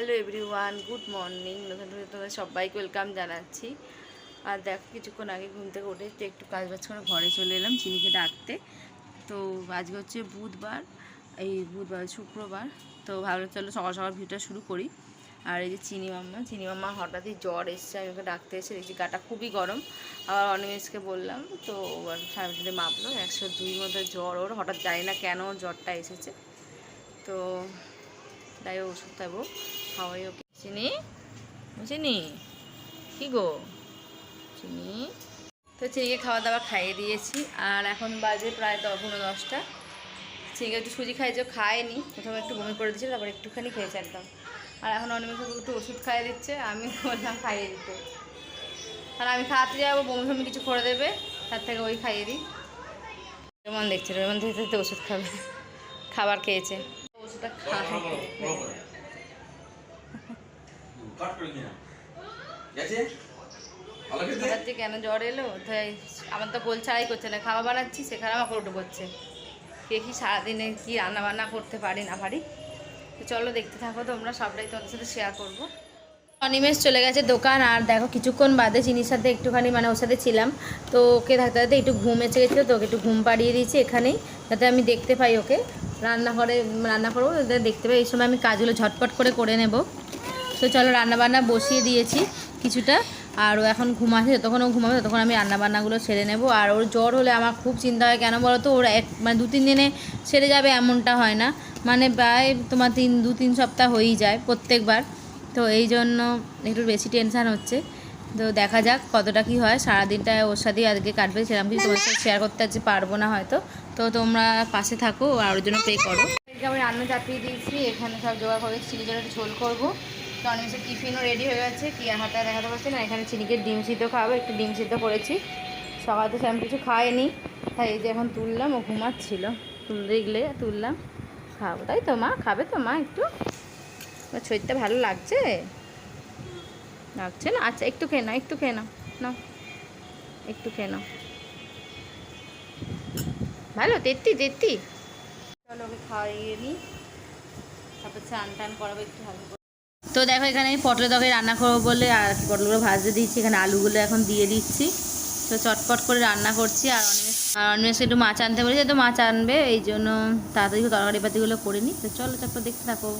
Hello everyone, good morning. নতুন তোমাদের সবাইকে ওয়েলকাম জানাচ্ছি। আর দেখো, কিছুক্ষণ আগে ঘুম থেকে উঠে একটু কাজ বাজ করে ঘরে চলে এলাম চিনিকে ডাকতে তো আজকে হচ্ছে বুধবার, এই বুধবার, শুক্রবার। তো ভাবলাম চলো সকাল সকাল ভিডিওটা শুরু করি। আর এই যে চিনি মাম্মা চিনি মাম্মা হঠাৎই জ্বর এসছে, আমি ওকে ডাকতে এসে দেখছি গাটা খুবই গরম। আবার অনিমেষকে বললাম, তো সাড়ে সাথে মাপলো, একশো দুই মতো জ্বর ওর, হঠাৎ জানি না কেন জ্বরটা এসেছে। তো তাই ওষুধ খাব। খাওয়াই ওকে চিনি? চিনি? কি গো? চিনি? তো চিনিকে খাওয়া দাওয়া খাইয়ে দিয়েছি। আর এখন বাজে প্রায় দশ পনেরো দশটা। চিনিকে একটু সুজি খাইয়েছে খায়নি প্রথমে একটু বমি করে দিয়েছিল, তারপর একটুখানি খেয়েছে একদম। আর এখন অনিমেষ একটু ওষুধ খাইয়ে দিচ্ছে, আমি বললাম খাইয়ে দিতে। আর আমি খাওয়াতে যাব, বমি ফমি কিছু করে দেবে, তার থেকে ওই খাইয়ে দিই। রোমান দেখছে, রোমান দেখতে ওষুধ খাবে। খাবার খেয়েছে। ওষুধটা খায় কাট কিনা জ্বর এলো? তাই আমার তো গোল ছাড়াই করছে না। খাওয়া বানাচ্ছি সেখানে আমাকে উঠে পড়ছে। কে কি সারাদিনে কি রান্না বান্না করতে পারি না পারি? চলো দেখতে থাকো তোমরা, সবটাই তোমাদের সাথে শেয়ার করব। অনিমেষ চলে গেছে দোকান, আর দেখো কিছুক্ষণ বাদে চিনির সাথে একটুখানি মানে ওর সাথে ছিলাম। তো ওকে থাকতে থাকতে একটু ঘুম এসে গেছিল, তো ওকে একটু ঘুম পাড়িয়ে দিয়েছি এখানেই, যাতে আমি দেখতে পাই ওকে। রান্নাঘরে, রান্না করব দেখতে পাই। এই সময় আমি কাজগুলো ঝটপট করে করে নেব। তো চলো রান্নাবান্না বসিয়ে দিয়েছি কিছুটা। আর ও এখন ঘুমাচ্ছে, যতক্ষণ ও ঘুমাবে ততক্ষণ আমি রান্নাবান্নাগুলো সেরে নেব। আর ওর জ্বর হলে আমার খুব চিন্তা হয়, কেন বলো তো? ওর এক মানে দু তিন দিনে সেরে যাবে এমনটা হয় না। মানে প্রায় তোমার তিন, দু তিন সপ্তাহ হয়েই যায় প্রত্যেকবার। তো এই জন্য একটু বেশি টেনশান হচ্ছে। তো দেখা যাক কতটা কি হয়। সারাদিনটা ওর সাথেই আজকে কাটবে, সেরকম কিছু তোমার সাথে শেয়ার করতে আজকে পারব না হয়তো। তো তোমরা পাশে থাকো আর ওর জন্য পে করো। আমি রান্না চাপিয়ে দিয়েছি, এখানে সব জোগাড় করে জন্য একটু ঝোল করব। অনেক টিফিনও রেডি হয়ে গেছে। কি আর হাতে দেখাতে পারছি না। এখানে চিনিকে ডিম সিদ্ধ খাওয়াবো। একটু ডিম সিদ্ধ করেছি। সকালে তো সেরকম কিছু খায়নি তাই এই যে এখন তুললাম, ও ঘুমাচ্ছিল। তুলতে গেলে তুললাম। খাব। তাই তো মা? খাবে তো মা একটু? শরীরটা ভালো লাগছে? লাগছে না? আচ্ছা একটু খেয়ে নাও, একটু খেয়ে নাও। নাও, একটু খেয়ে নাও। ভালো? তেত্তি তেত্তি চলো ওকে খাওয়াইয়ে নিই তারপর চান টান করাবো একটু ভালো। তো দেখো এখানে আমি পটলের তরকারি রান্না করব বলে আর কি পটলগুলো ভাজতে দিচ্ছি। এখানে আলুগুলো এখন দিয়ে দিচ্ছি। তো চটপট করে রান্না করছি আর অনিমেষ আর অনিমেষকে একটু মাছ আনতে বলেছি তো মাছ আনবে এই জন্য তাড়াতাড়ি তরকারি পাতিগুলো করে নিই তো চলো চটপট দেখতে থাকো।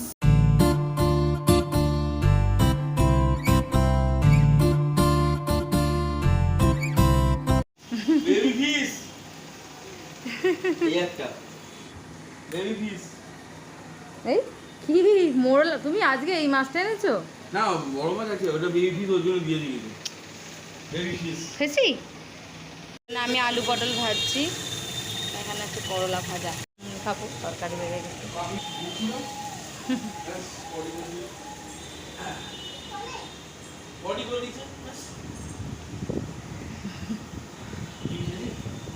এই? কি মোড়ল তুমি আজকে এই মাছটা এনেছো? না বড় মাছ আছে ওটা বেবি ফিশ ওর জন্য দিয়ে দিয়েছি। বেবি ফিশ না আমি আলু পটল ভাজছি এখানে আছে করলা ভাজা। খাব তরকারি হয়ে গেছে। বডি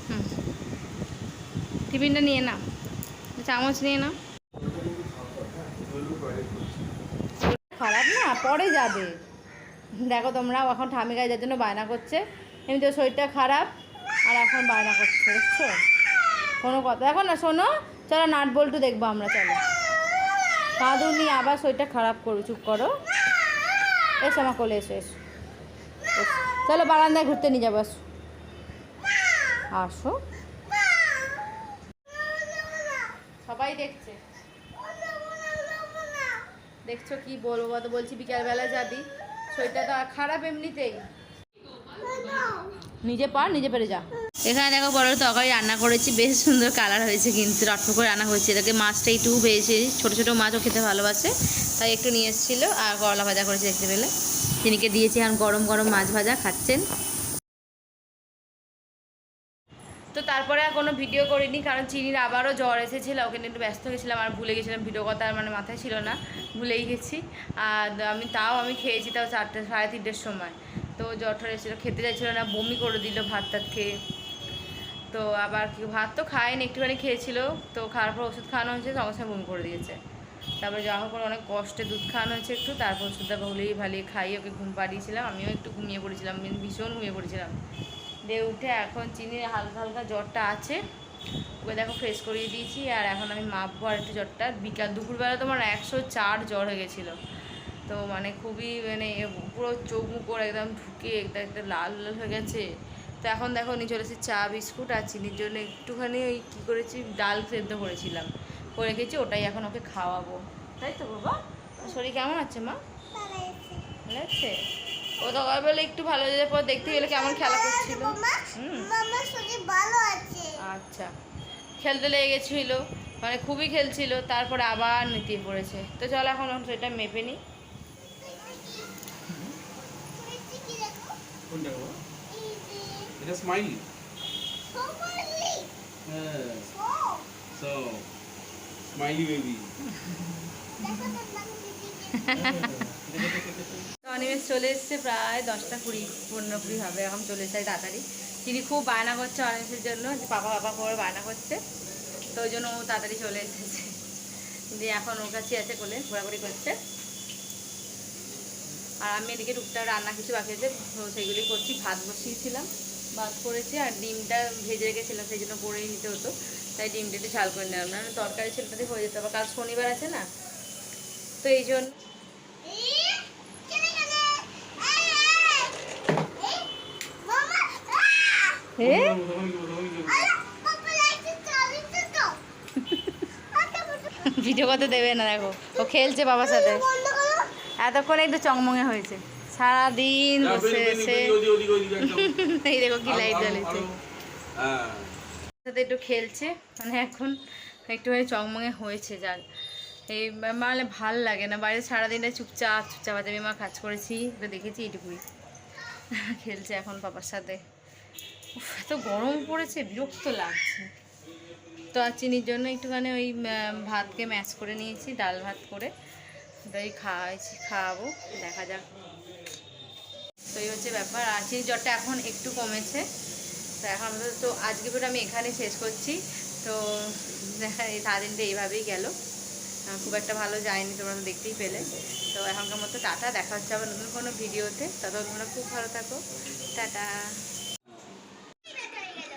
হুম। টিফিনটা নিয়ে নাও চামচ নিয়ে নাও। খারাপ না, পরে যাবে। দেখো তোমরাও এখন ঠামি গায়ে যার জন্য বায়না করছে। এমনিতে শরীরটা খারাপ, আর এখন বায়না করছে দেখছ কোনো কথা দেখো না, শোনো, চলো নাট বল্টু দেখব আমরা, চলো। কাঁদুনি, আবার শরীরটা খারাপ করো, চুপ করো। এসো আমার কোলে এসো এসো। চলো বারান্দায় ঘুরতে নিয়ে যাব, আসো। আসো। সবাই দেখছে। দেখছ কি বলব বলো, বলছি বিকালবেলা যাবি। শরীরটা তো খারাপ এমনিতেই। নিজে পার নিজে পেরে যা। এখানে দেখো বড় তরকারি রান্না করেছি, বেশ সুন্দর কালার হয়েছে কিন্তু রটফ করে রান্না হয়েছে এটাকে মাছটা একটু পেয়েছে ছোটো ছোটো মাছও খেতে ভালোবাসে, তাই একটু নিয়ে এসেছিল, আর করলা ভাজা করেছে দেখতে পেলে। তিনিকে দিয়েছি এখন গরম গরম মাছ ভাজা, খাচ্ছেন। তো তারপরে আর কোনো ভিডিও করিনি, কারণ চিনির আবারও জ্বর এসেছিল, ওকে নিয়ে একটু ব্যস্ত গেছিলাম, আর ভুলে গেছিলাম ভিডিও কথা মানে মাথায় ছিল না, ভুলেই গেছি। আর আমি তাও আমি খেয়েছি তাও চারটে, সাড়ে তিনটের সময়। তো জ্বর ঠর এসেছিল, খেতে চাইছিল না, বমি করে দিল ভাত টাত খেয়ে। তো আবার কি, ভাত তো খায়নি একটুখানি খেয়েছিল, তো খাওয়ার পর ওষুধ খাওয়ানো হয়েছে, সঙ্গে সঙ্গে বমি করে দিয়েছে। তারপরে যাওয়ার পর অনেক কষ্টে দুধ খাওয়ানো হয়েছে একটু, তারপর ওষুধটা ভুলেই ভালিয়ে খাইয়ে ওকে ঘুম পাড়িয়েছিলাম, আমিও একটু ঘুমিয়ে পড়েছিলাম ভীষণ ঘুমিয়ে পড়েছিলাম। দিয়ে উঠে এখন চিনির হালকা হালকা জ্বরটা আছে। ওকে দেখো ফ্রেশ করিয়ে দিয়েছি আর এখন আমি মাপবো আর একটু জ্বরটা। বিকাল, দুপুরবেলা তোমার একশো চার জ্বর হয়ে গেছিল। তো মানে খুবই মানে পুরো চোখ মুখ একদম ঢুকে একদম একটা লাল লাল হয়ে গেছে। তো এখন দেখো নিয়ে চলেছি চা, বিস্কুট আর চিনির জন্য একটুখানি ওই কী করেছি, ডাল সেদ্ধ করেছিলাম। করে রেখেছি ওটাই এখন ওকে খাওয়াবো। তাই তো বাবা? শরীর কেমন আছে মা? ভালো আছে? ও সকালবেলা একটু ভালো যাওয়ার পর দেখতে গেলে কেমন খেলা করছিল। আচ্ছা। খেলতে লেগে গেছিল মানে খুবই খেলছিল তারপরে আবার নিতে পড়েছে। তো চলো এখন সেটা মেপে নিই। হয়েছে কি দেখো কোনটা গো? এটা স্মাইলি সমালি হ্যাঁ। ও সো স্মাইলি বেবি অনিমেষ চলে এসছে প্রায় দশটা কুড়ি, পনেরো কুড়ি হবে, এখন চলে এসে তাড়াতাড়ি। তিনি খুব বায়না করছে অনিমেষের জন্য, যে পাপা পাপা করে বায়না করছে, তো ওই জন্য ও তাড়াতাড়ি চলে এসেছে। দিয়ে এখন ওর কাছে আছে কোলে, ঘোরাঘুরি করছে। আর আমি এদিকে টুকটাক রান্না কিছু বাকি আছে সেইগুলি করছি, ভাত বসিয়েছিলাম, ভাত করেছি, আর ডিমটা ভেজে রেখেছিলাম, সেই জন্য করেই নিতে হতো, তাই ডিমটা একটু ঝাল করে নিলাম। না তরকারি ছেলেটাতে হয়ে যেত, আবার কাল শনিবার আছে না, তো এই জন্য এই চলে গেলে এই এই মামা হে তখন কি তখন কি আরে পাপা লাইটে চালিয়ে তো আচ্ছা ভিডিও করতে দেবে না দেখো। ও খেলছে বাবার সাথে। এতক্ষণ একটু চংমঙে হয়েছে। সারাদিন বসে এসে এই দেখো কি লাইট জ্বালিয়েছে। হ্যাঁ। সাথে একটু খেলছে। মানে এখন একটুখানি চংমঙে হয়েছে যার এই মানে ভালো লাগে না। বাইরে সারাদিনটা চুপচাপ চুপচাপ আমি মা কাজ করেছি তো দেখেছি এইটুকুই। খেলছে এখন বাবার সাথে। এত গরম পড়েছে, বিরক্ত লাগছে। তো আর চিনির জন্য একটুখানি ওই ভাতকে ম্যাশ করে নিয়েছি, ডাল ভাত করে। তাই খাওয়াইছি খাওয়াবো দেখা যাক। তো এই হচ্ছে ব্যাপার, আর চিনির জ্বরটা এখন একটু কমেছে। তো এখন তো আজকে ভিডিও আমি এখানে শেষ করছি। তো এই সারাদিনটা এইভাবেই গেল। খুব একটা ভালো যায়নি, তোমরা দেখতেই পেলে। তো এখনকার মতো টাটা, দেখা হচ্ছে আবার নতুন কোনো ভিডিওতে। ততক্ষণ তোমরা খুব ভালো থাকো। টাটা।